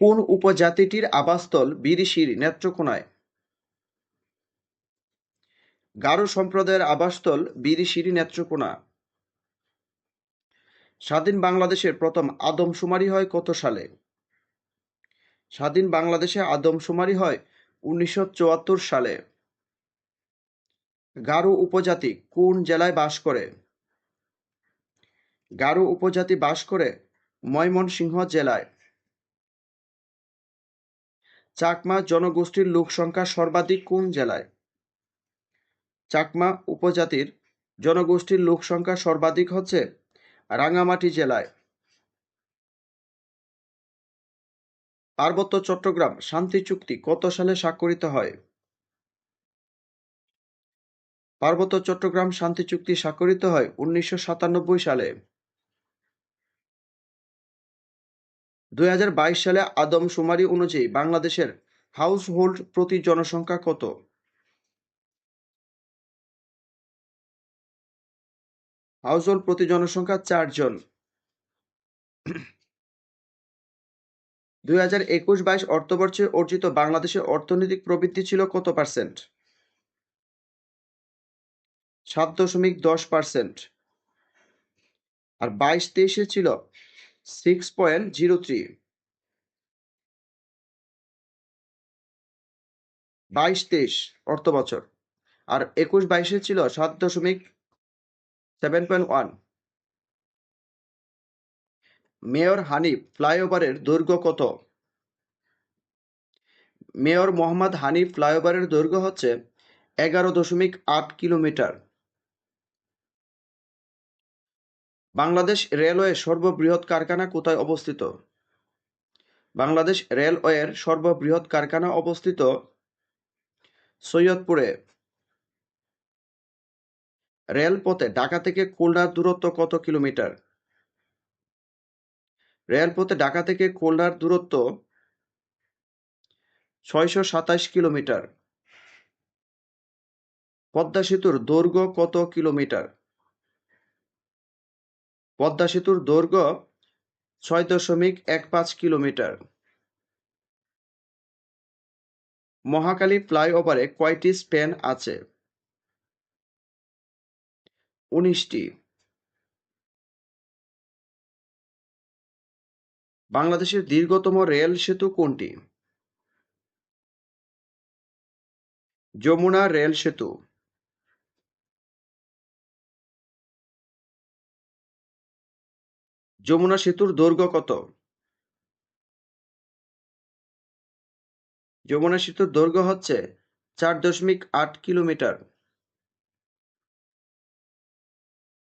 কোন উপজাতিটির আবাসস্থল বিরিশির নেত্রকোনায়? গারো সম্প্রদায়ের আবাসস্থল বিরিশির নেত্রকোনা। স্বাধীন বাংলাদেশের প্রথম আদমশুমারি হয় কত সালে? স্বাধীন বাংলাদেশে আদমশুমারি হয় উনিশশো চুয়াত্তর সালে। গারো উপজাতি কোন জেলায় বাস করে? গারো উপজাতি বাস করে ময়মনসিংহ জেলায়। চাকমা জনগোষ্ঠীর লোকসংখ্যা সর্বাধিক কোন জেলায়? চাকমা উপজাতির জনগোষ্ঠীর লোক সংখ্যা সর্বাধিক হচ্ছে রাঙামাটি জেলায়। পার্বত্য চট্টগ্রাম, শান্তি চুক্তি কত সালে স্বাক্ষরিত হয়? পার্বত্য চট্টগ্রাম শান্তি চুক্তি স্বাক্ষরিত হয় উনিশশো সাতানব্বই সালে। দুই হাজার বাইশ সালে আদম আদমশুমারি অনুযায়ী বাংলাদেশের হাউস হোল্ড প্রতি জনসংখ্যা কত? হাউস হোল্ড প্রতি জনসংখ্যা চারজন। দুই হাজার একুশ বাইশ অর্থবর্ষে অর্জিত বাংলাদেশের অর্থনৈতিক প্রবৃদ্ধি ছিল কত পার্সেন্ট সাত দশমিক দশ পার্সেন্ট আর বাইশ তেইশে ছিল সিক্স পয়েন্ট জিরো থ্রি বাইশ তেইশ অর্থ বছর আর একুশ বাইশে ছিল সাত দশমিক seven point one. Mayor Hanif, ফ্লাইওভারের দৈর্ঘ্য কত? মেয়র মোহাম্মদ হানিফ, ফ্লাইওভারের দৈর্ঘ্য হচ্ছে এগারো দশমিক আট কিলোমিটার। বাংলাদেশ রেলওয়ে সর্ববৃহৎ কারখানা কোথায় অবস্থিত? বাংলাদেশ রেলওয়ের সর্ববৃহৎ কারখানা অবস্থিত সৈয়দপুরে। রেলপথে ঢাকা থেকে খুলনার দূরত্ব কত কিলোমিটার? রেলপথে ঢাকা থেকে খুলনার দূরত্ব ছয়শো সাতাশ কিলোমিটার। পদ্মা সেতুর দৈর্ঘ্য কত কিলোমিটার? পদ্মা সেতুর দৈর্ঘ্য ছয় দশমিক এক পাঁচ কিলোমিটার। মহাকালী ফ্লাইওভারে কয়টি স্প্যান আছে? উনিশটি। বাংলাদেশের দীর্ঘতম রেল সেতু কোনটি? যমুনা রেল সেতু। যমুনা সেতুর দৈর্ঘ্য কত? যমুনা সেতুর দৈর্ঘ্য হচ্ছে চার দশমিক আট কিলোমিটার।